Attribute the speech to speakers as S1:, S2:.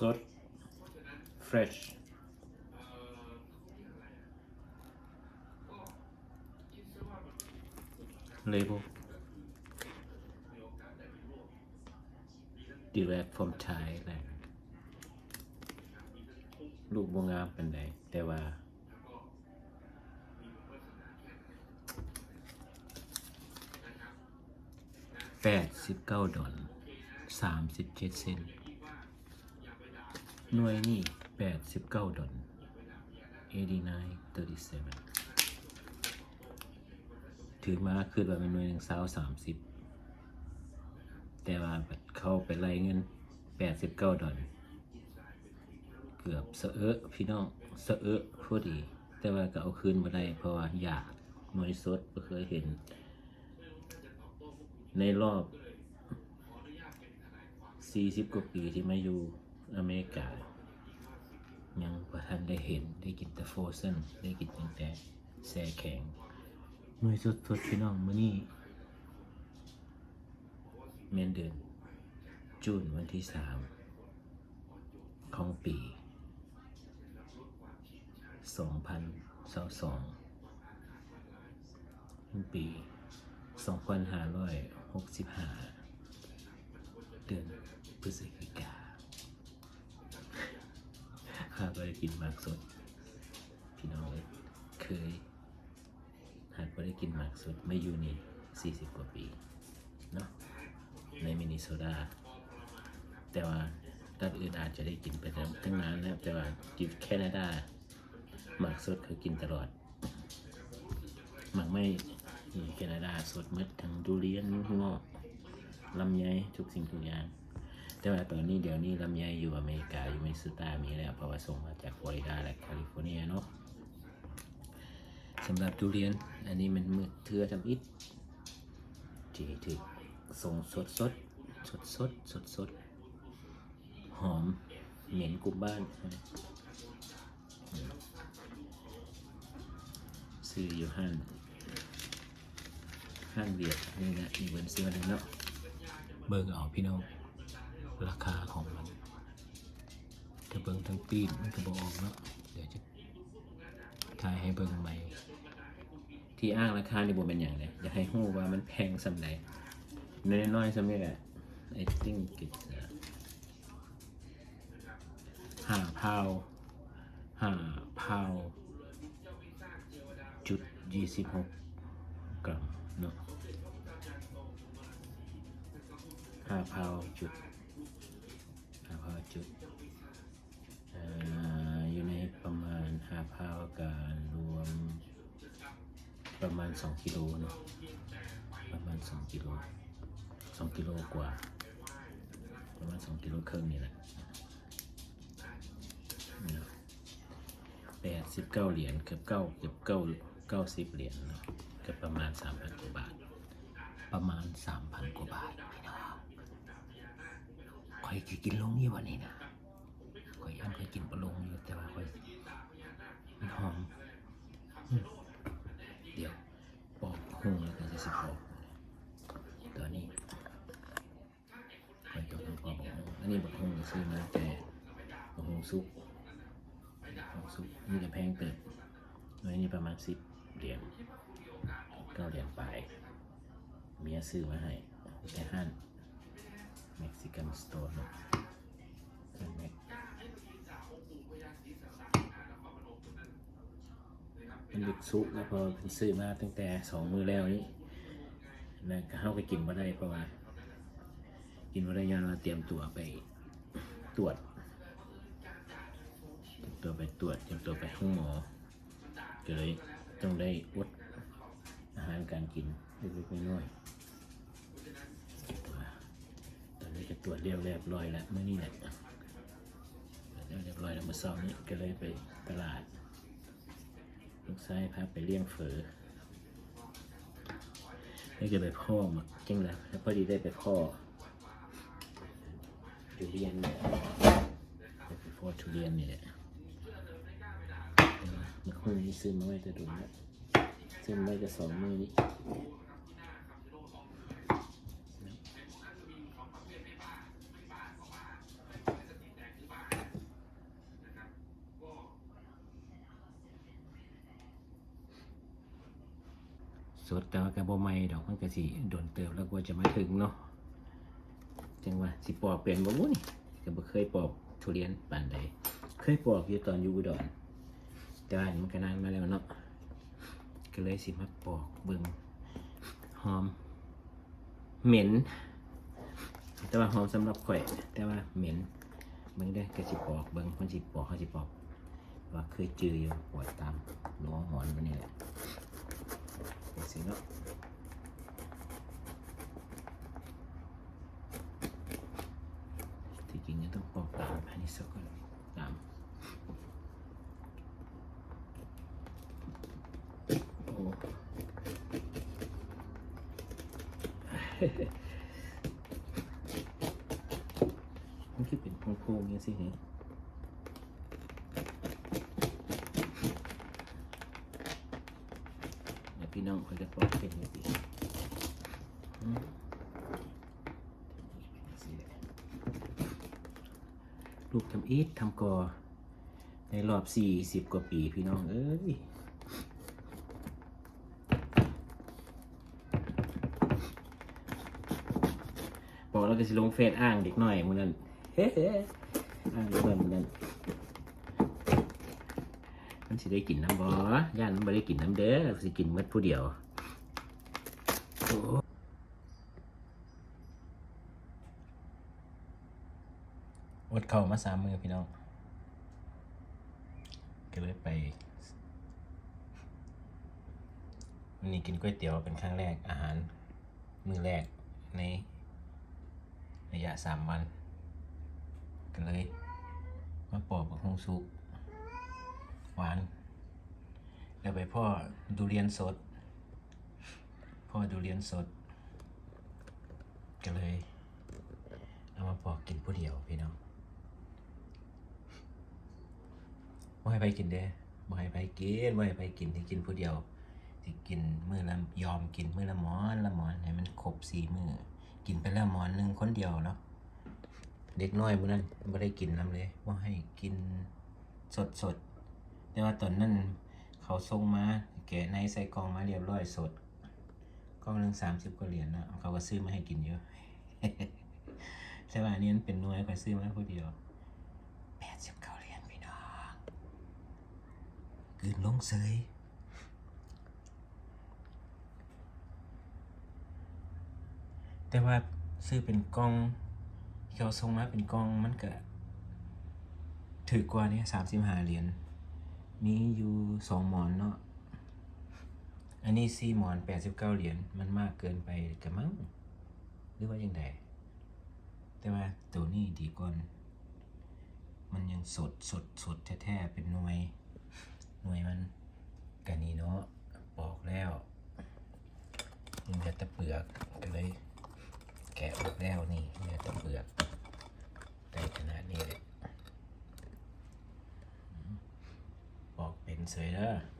S1: สด fresh เลเบล direct from Thailand ลูกบงงามเป็นไดแต่ว่า แปดสิบเก้าดอลสามสิบเจ็ดเซน หน่วยนี่แปดสิบเก้าดอล eighty nine thirty seven ถือมาคือว่าเป็นหน่วยหนึ่งสาวสามสิบแต่ว่าเข้าไปไล่เงินแปดสิบเก้าดอลเกือบเสอะเอพี่น้องเสะเอะพอดี แต่ว่าก็เอาคืนมาได้เพราะว่าอยากหน่วยสดก็เคยเห็น ในรอบ 40 กว่าปีที่มาอยู่ อเมริกา ยังประทันได้เห็นได้กินแต่โฟรเซนได้กินตั้งแต่แซ่แข็งหน่วยสดสดๆพี่น้องมื้อนี้เมนเดือนจูนวันที่3ของปี 2022ปี 2565 เดือนพฤศจิกา ข้าก็ได้กินหมากสด พี่น้องเอ้ยเคยหากก็ได้กินหมากสดไม่อยู่นี่ 40 กว่าปีเนาะในมินิโซดา แต่ว่ารัฐอื่นอาจจะได้กินไปตั้งตั้งนานแล้วแต่ว่าที่แคนาดาหมากสดคือกินตลอดหมากไม่แคนาดาสดหมดทั้งดูเรียนงอกลำไยทุกสิ่งทุกอย่าง แต่ว่าตอนนี้เดี๋ยวนี้ลำไยอยู่อเมริกาอยู่มิสซูตามีแล้วเพราะว่าส่งมาจากฟลอริดาและแคลิฟอร์เนียเนาะสำหรับทุเรียนอันนี้มันมือเทือทำอิฐที่ถึกส่งสดสดสดสดสดสดหอมเหม็นกลุ่มบ้านซื้ออยู่ห้างห้างเบียดนี่นะอีเวนต์ซื้อมาแล้วเนาะเบิ่งเอาพี่น้อง ราคาของมันถ้าเบิ่งทั้งปีนมันก็บออกเนาะเดี๋ยวจะถ่ายให้เบิ่งใหม่ที่อ้างราคาในบ่เป็นอย่างไรอยากให้ฮู้ว่ามันแพงสำไหนน้อยๆสำนี้แหละ I think it's ห้าพาวห้าพาวจุดยี่สิบหกกรัมเนาะห้าพาวจุด จุดออยู่ในประมาณห้าพาวการรวมประมาณสองกิโลนะประมาณสองกิโลสองกิโลกว่า ประมาณสองกิโลครึ่งนี่แหละแปดสิบเก้าเหรียญเกือบเก้าเกือบเก้าเก้าสิบเหรียญเกือบประมาณสามพันกว่าบาท ประมาณสามพันกว่าบาทพี่น้ องคอยสิกินลงอยู่วันนี้นะคอยย่านเคยกินปลาลงอยู่แต่ว่าคอยมันหอมเดี๋ยวปอกหุงแล้วก็จะสิปอกตัวนี้คอยตัวนี้ปอกบอกหุงอันนี้บอกหุงซื้อมาแต่บอกหุงซุปของซุปนี่จะแพงเติบหน่วยนี้ประมาณสิบเหรียญเก้าเหรียญไปเมียซื้อมาให้แต่ห้าน เม็กซิกันสโตร์เนาะห้านเม็กมันดึกซุปแล้วพอซื้อมาตั้งแต่สองมือแล้วนี่นั่นก็เข้าไปกินมาได้เพราะว่า กินมาได้ยานเราเตรียมตัวไปตรวจเตรียมตัวไปตรวจเตรียมตัวไปห้องหมอก็เลยต้องได้อดอาหารการกินเล็กๆน้อยๆ ตรวจเรียบเรียบร้อยแล้วเมื่อนี้แหละเรียบร้อยแล้วเมื่อเช้านี้ก็เลยไปตลาด ลูกชายพาไปเลี้ยงเฝอนี่จะไปพ่อมาจริงแล้วแล้วพอดีได้ไปพ่อทุเรียนเนี่ยไปพ่อทุเรียนนี่แหละมันคงนี้ซื้อมาไว้จะดูนะซื้อมาไว้จะสองมือนี้ สดแต่ว่าก็บ่ใหม่ดอกมันก็สิโดนเติบแล้วกว่าจะมาถึงเนาะจังว่าสิปอกเปลี่ยนบ่รู้นี่ก็บ่เคยปอกทุเรียนปานใดเคยปอกอยู่ตอนอยู่อุดรแต่ว่านมันก็นานมาแล้วเนาะก็เลยสิมาปอกเบิ่งหอม เหม็น แต่ว่าหอมสำหรับข่อยแต่ว่าเหม็นเบิ่งได้ก็สิปอกเบิ่งมันสิปอกเขาสิปอกว่าเคยเจออยู่ปวดตามหลวงหอนวันนี้แหละ สิเนาะที่จริงเนี่ยต้องปอกตามอันนี้สักก่อนตามโอ้มันคือเป็นโค้งๆอย่างนี้สิเนี่ย เดี๋ยว พี่น้องเขาจะปอกเป็นอยู่ดีลูกทำอีททำกอ ในรอบสี่สิบกว่าปีพี่น้องเอ้ยบอกแล้วก็สิลงเฟซอ้างเด็กหน่อยมือนั้นเฮ้อ้างเด็กหน่อยมือนั้น มันสิได้กินน้ำบ่ย่านมันบ่ได้กินน้ำเด้อสิกินหมดผู้เดียวอดเข้ามาสามมือพี่น้อง ก็เลยไปวันนี้กินก๋วยเตี๋ยวเป็นครั้งแรกอาหาร มือแรกในระยะสามวัน ก็เลย มาปอบกับักฮงซุก หวาน แล้วไปพ่อดูเรียนสด พ่อดูเรียนสด ก็เลย เอามาปอกกินผู้เดียวพี่น้องบ่ให้ไปกินเด้บ่ให้ไปกินบ่ให้ไปกินที่กินผู้เดียวที่กินมื้อละยอมกินมื้อละหมอนละหมอนให้มันครบสี่มื้อกินไปล้วหมอนหนึ่งคนเดียวเนาะเด็กน้อยพวกนั้นบ่ได้กินน้ำเลยบ่ให้กินสดสด แต่ว่าตอนนั้นเขาส่งมาแกะในใส่กล่องมาเรียบร้อยสดกล่องหนึ่งสามสิบกว่าเหรียญนะเขาก็ซื้อมาให้กินเยอะใช่ป่ะนนี้มันเป็นหน่วยเขาซื้อมาผู้เดียวแปดสิบเก้าเหรียญพี่น้องกืนลงเซยแต่ว่าซื้อเป็นกล่องเขาส่งมาเป็นกล่องมันก็ถือกว่านี้สามสิบห้าเหรียญ มีอยู่สองหมอนเนาะ อันนี้สี่หมอนแปดสิบเก้าเหรียญ มันมากเกินไปกับมั้ง หรือว่ายังไงแต่ว่าตัวนี้ดีกว่ามันยังสดสดสดแท้ๆเป็นหน่วย หน่วยมันกันนี้เนาะปอกแล้วยังเหลือแต่เปลือกก็เลย แกะออกแล้วนี่เหลือแต่เปลือกได้ขนาดนี้เลย บอก